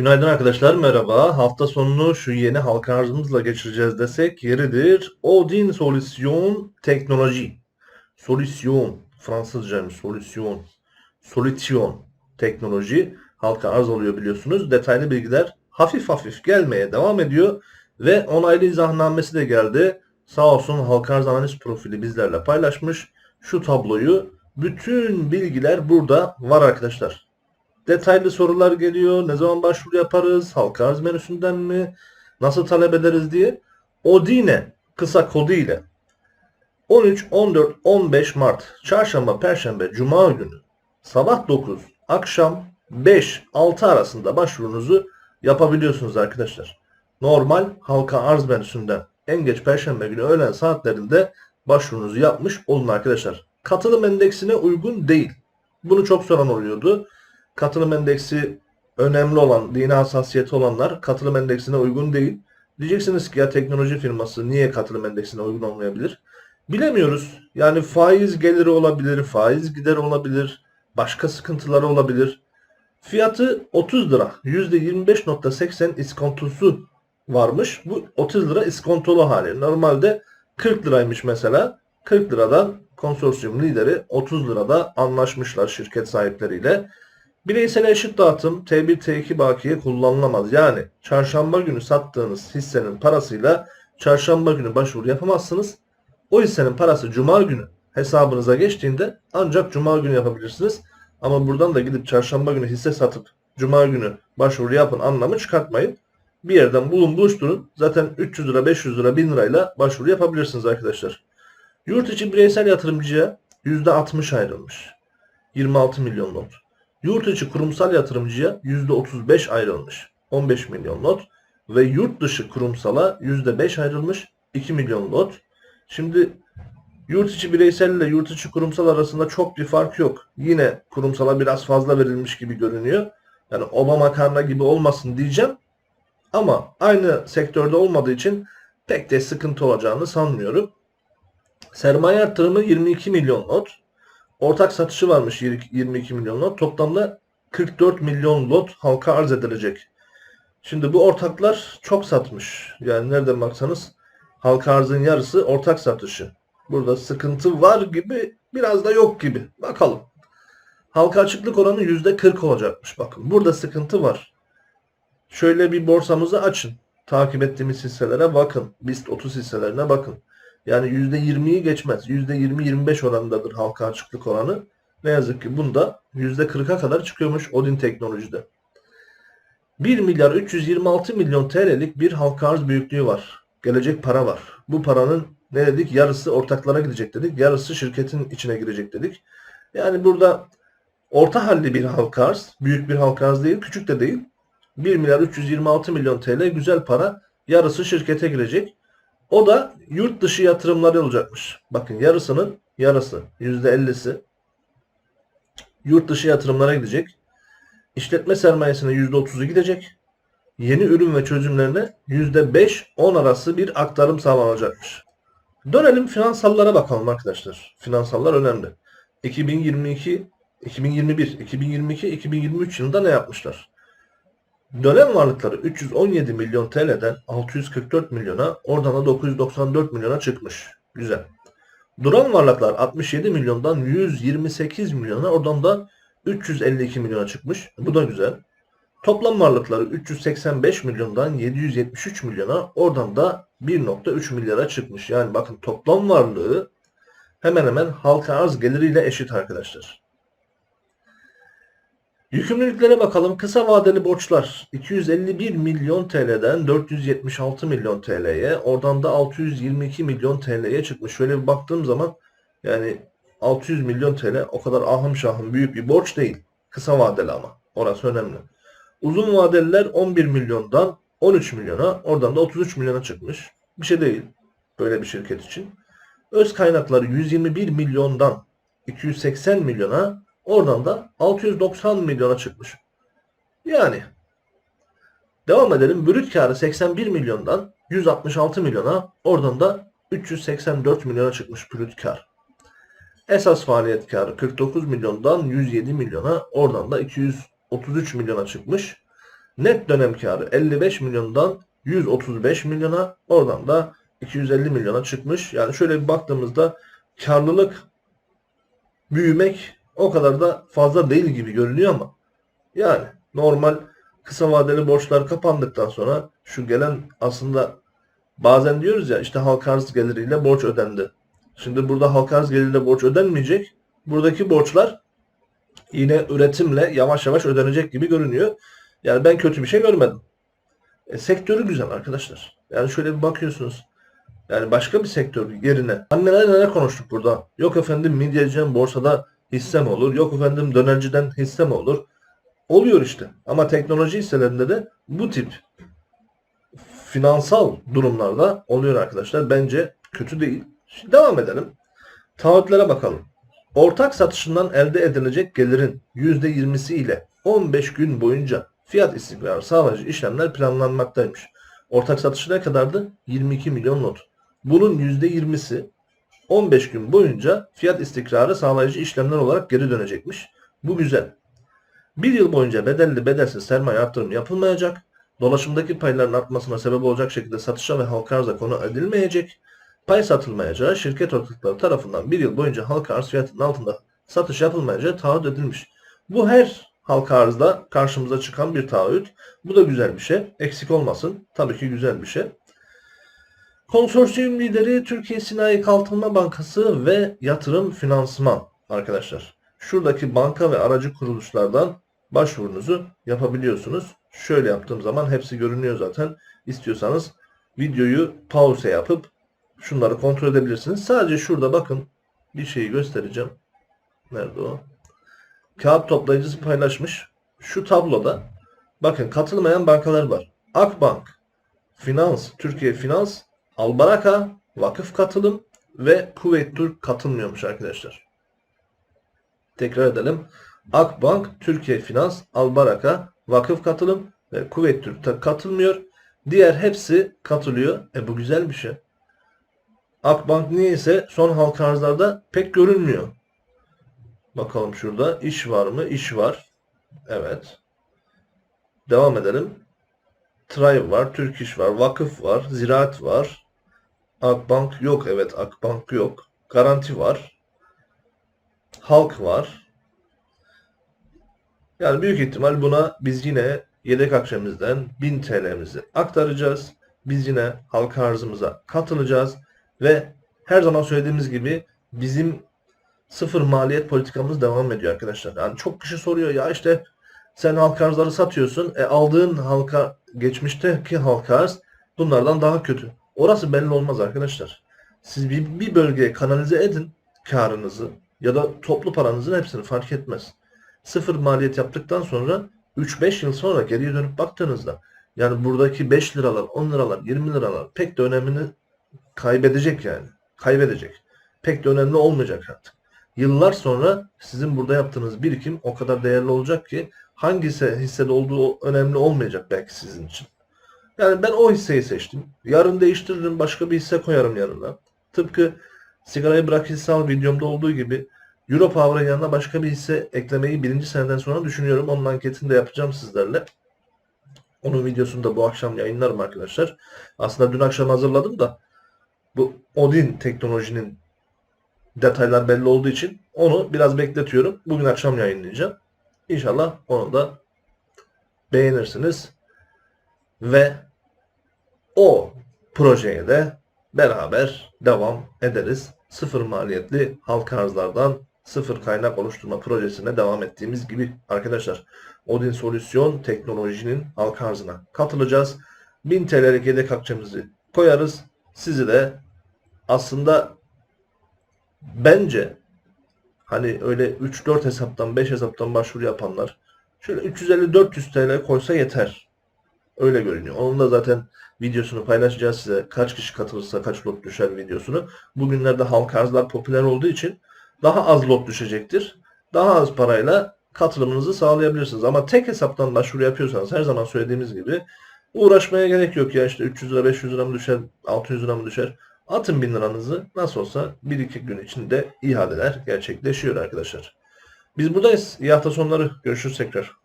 Günaydın arkadaşlar, merhaba. Hafta sonunu şu yeni halka arzımızla geçireceğiz desek yeridir. Odin Solution Teknoloji. Solüsyon, Fransızcaymış, solüsyon. Solüsyon Teknoloji halka arz oluyor biliyorsunuz. Detaylı bilgiler hafif hafif gelmeye devam ediyor. Ve onaylı izahnamesi de geldi. Sağ olsun halka arz analiz profili bizlerle paylaşmış. Şu tabloyu, bütün bilgiler burada var arkadaşlar. Detaylı sorular geliyor. Ne zaman başvuru yaparız? Halka arz menüsünden mi? Nasıl talep ederiz diye. Odine kısa kodu ile 13, 14, 15 Mart Çarşamba, Perşembe, Cuma günü sabah 9, akşam 5, 6 arasında başvurunuzu yapabiliyorsunuz arkadaşlar. Normal halka arz menüsünden en geç Perşembe günü öğlen saatlerinde başvurunuzu yapmış olun arkadaşlar. Katılım endeksine uygun değil. Bunu çok soran oluyordu katılım endeksi önemli olan, dini hassasiyeti olanlar katılım endeksine uygun değil. Diyeceksiniz ki ya teknoloji firması niye katılım endeksine uygun olmayabilir? Bilemiyoruz. Yani faiz geliri olabilir, faiz gideri olabilir, başka sıkıntıları olabilir. Fiyatı 30 lira. %25.80 iskontosu varmış. Bu 30 lira iskontolu hali. Normalde 40 liraymış mesela. 40 liradan konsorsiyum lideri 30 lirada anlaşmışlar şirket sahipleriyle. Bireysel eşit dağıtım T1 T2 bakiye kullanılamaz. Yani çarşamba günü sattığınız hissenin parasıyla çarşamba günü başvuru yapamazsınız. O hissenin parası cuma günü hesabınıza geçtiğinde ancak cuma günü yapabilirsiniz. Ama buradan da gidip çarşamba günü hisse satıp cuma günü başvuru yapın anlamı çıkartmayın. Bir yerden bulun buluşturun. Zaten 300 lira, 500 lira, 1000 lirayla başvuru yapabilirsiniz arkadaşlar. Yurt içi bireysel yatırımcıya %60 ayrılmış. 26 milyon not. Yurt içi kurumsal yatırımcıya %35 ayrılmış 15 milyon lot ve yurt dışı kurumsala %5 ayrılmış 2 milyon lot. Şimdi yurt içi bireysel ile yurt içi kurumsal arasında çok bir fark yok. Yine kurumsala biraz fazla verilmiş gibi görünüyor. Yani Obama karna gibi olmasın diyeceğim. Ama aynı sektörde olmadığı için pek de sıkıntı olacağını sanmıyorum. Sermaye artırımı 22 milyon lot. Ortak satışı varmış 22 milyon lot. Toplamda 44 milyon lot halka arz edilecek. Şimdi bu ortaklar çok satmış. Yani nereden baksanız halka arzın yarısı ortak satışı. Burada sıkıntı var gibi biraz da yok gibi. Bakalım. Halka açıklık oranı %40 olacakmış. Bakın burada sıkıntı var. Şöyle bir borsamızı açın. Takip ettiğimiz hisselere bakın. BIST 30 hisselerine bakın. Yani %20'yi geçmez. %20-25 oranındadır halka açıklık oranı. Ne yazık ki bunda %40'a kadar çıkıyormuş Odin teknolojide. 1 milyar 326 milyon TL'lik bir halka arz büyüklüğü var. Gelecek para var. Bu paranın ne dedik? Yarısı ortaklara gidecek dedik. Yarısı şirketin içine girecek dedik. Yani burada orta halli bir halka arz. Büyük bir halka arz değil. Küçük de değil. 1 milyar 326 milyon TL güzel para. Yarısı şirkete girecek. O da yurt dışı yatırımları olacakmış. Bakın yarısının yarısı %50'si yurt dışı yatırımlara gidecek. İşletme sermayesine %30'u gidecek. Yeni ürün ve çözümlerine %5-10 arası bir aktarım sağlanacakmış. Dönelim finansallara bakalım arkadaşlar. Finansallar önemli. 2022, 2021, 2022, 2023 yılında ne yapmışlar? Dönem varlıkları 317 milyon TL'den 644 milyona, oradan da 994 milyona çıkmış. Güzel. Duran varlıklar 67 milyondan 128 milyona, oradan da 352 milyona çıkmış. Bu da güzel. Toplam varlıkları 385 milyondan 773 milyona, oradan da 1.3 milyara çıkmış. Yani bakın toplam varlığı hemen hemen halka arz geliriyle eşit arkadaşlar. Yükümlülüklere bakalım. Kısa vadeli borçlar 251 milyon TL'den 476 milyon TL'ye, oradan da 622 milyon TL'ye çıkmış. Şöyle bir baktığım zaman yani 600 milyon TL o kadar ahım şahım büyük bir borç değil. Kısa vadeli ama. Orası önemli. Uzun vadeliler 11 milyondan 13 milyona, oradan da 33 milyona çıkmış. Bir şey değil böyle bir şirket için. Öz kaynakları 121 milyondan 280 milyona, Oradan da 690 milyona çıkmış. Yani devam edelim. Brüt karı 81 milyondan 166 milyona oradan da 384 milyona çıkmış brüt kar. Esas faaliyet karı 49 milyondan 107 milyona oradan da 233 milyona çıkmış. Net dönem karı 55 milyondan 135 milyona oradan da 250 milyona çıkmış. Yani şöyle bir baktığımızda karlılık büyümek o kadar da fazla değil gibi görünüyor ama yani normal kısa vadeli borçlar kapandıktan sonra şu gelen aslında bazen diyoruz ya işte halka arz geliriyle borç ödendi. Şimdi burada halka arz geliriyle borç ödenmeyecek. Buradaki borçlar yine üretimle yavaş yavaş ödenecek gibi görünüyor. Yani ben kötü bir şey görmedim. E, sektörü güzel arkadaşlar. Yani şöyle bir bakıyorsunuz. Yani başka bir sektör yerine. Anneler neler konuştuk burada. Yok efendim midyeciden borsada hissem olur. Yok efendim dönerciden hissem olur. Oluyor işte. Ama teknoloji hisselerinde de bu tip finansal durumlarda oluyor arkadaşlar. Bence kötü değil. Şimdi devam edelim. Taahhütlere bakalım. Ortak satışından elde edilecek gelirin %20'si ile 15 gün boyunca fiyat istikrarı sağlayıcı işlemler planlanmaktaymış. Ortak satışı ne kadardı? 22 milyon not. Bunun %20'si 15 gün boyunca fiyat istikrarı sağlayıcı işlemler olarak geri dönecekmiş. Bu güzel. Bir yıl boyunca bedelli bedelsiz sermaye artırımı yapılmayacak. Dolaşımdaki payların artmasına sebep olacak şekilde satışa ve halka arza konu edilmeyecek. Pay satılmayacağı şirket ortakları tarafından bir yıl boyunca halka arz fiyatının altında satış yapılmayacağı taahhüt edilmiş. Bu her halka arzda karşımıza çıkan bir taahhüt. Bu da güzel bir şey. Eksik olmasın. Tabii ki güzel bir şey. Konsorsiyum lideri Türkiye Sinayi Kalkınma Bankası ve Yatırım Finansman arkadaşlar. Şuradaki banka ve aracı kuruluşlardan başvurunuzu yapabiliyorsunuz. Şöyle yaptığım zaman hepsi görünüyor zaten. İstiyorsanız videoyu pause yapıp şunları kontrol edebilirsiniz. Sadece şurada bakın bir şeyi göstereceğim. Nerede o? Kağıt toplayıcısı paylaşmış. Şu tabloda bakın katılmayan bankalar var. Akbank, Finans, Türkiye Finans, Albaraka, Vakıf Katılım ve Kuveyt Türk katılmıyormuş arkadaşlar. Tekrar edelim. Akbank, Türkiye Finans, Albaraka, Vakıf Katılım ve Kuveyt Türk katılmıyor. Diğer hepsi katılıyor. E bu güzel bir şey. Akbank niyeyse son halka arzlarda pek görünmüyor. Bakalım şurada iş var mı? İş var. Evet. Devam edelim. Tribe var, Türk İş var, Vakıf var, Ziraat var. Akbank yok. Evet Akbank yok. Garanti var. Halk var. Yani büyük ihtimal buna biz yine yedek akçemizden 1000 TL'mizi aktaracağız. Biz yine halka arzımıza katılacağız ve her zaman söylediğimiz gibi bizim sıfır maliyet politikamız devam ediyor arkadaşlar. Yani çok kişi soruyor ya işte sen halka arzları satıyorsun. E aldığın halka geçmişteki halka arz bunlardan daha kötü. Orası belli olmaz arkadaşlar. Siz bir, bir bölgeye kanalize edin karınızı ya da toplu paranızın hepsini fark etmez. Sıfır maliyet yaptıktan sonra 3-5 yıl sonra geriye dönüp baktığınızda yani buradaki 5 liralar, 10 liralar, 20 liralar pek de önemini kaybedecek yani. Kaybedecek. Pek de önemli olmayacak artık. Yıllar sonra sizin burada yaptığınız birikim o kadar değerli olacak ki hangisi hissede olduğu önemli olmayacak belki sizin için. Yani ben o hisseyi seçtim. Yarın değiştiririm başka bir hisse koyarım yanına. Tıpkı sigarayı bırak hisse videomda olduğu gibi Euro Power'ın yanına başka bir hisse eklemeyi birinci seneden sonra düşünüyorum. Onun anketini de yapacağım sizlerle. Onun videosunu da bu akşam yayınlarım arkadaşlar. Aslında dün akşam hazırladım da bu Odin teknolojinin detaylar belli olduğu için onu biraz bekletiyorum. Bugün akşam yayınlayacağım. İnşallah onu da beğenirsiniz. Ve o projeye de beraber devam ederiz. Sıfır maliyetli halka arzlardan sıfır kaynak oluşturma projesine devam ettiğimiz gibi arkadaşlar. Odin Solüsyon teknolojinin halka arzına katılacağız. 1000 TL'lik yedek akçemizi koyarız. Sizi de aslında bence hani öyle 3-4 hesaptan 5 hesaptan başvuru yapanlar şöyle 350-400 TL koysa yeter. Öyle görünüyor. Onun da zaten videosunu paylaşacağız size. Kaç kişi katılırsa kaç lot düşer videosunu. Bugünlerde halk arzlar popüler olduğu için daha az lot düşecektir. Daha az parayla katılımınızı sağlayabilirsiniz. Ama tek hesaptan başvuru yapıyorsanız her zaman söylediğimiz gibi uğraşmaya gerek yok ya işte 300 lira 500 lira mı düşer 600 lira mı düşer. Atın 1000 liranızı nasıl olsa 1-2 gün içinde ihadeler gerçekleşiyor arkadaşlar. Biz buradayız. İyi hafta sonları. Görüşürüz tekrar.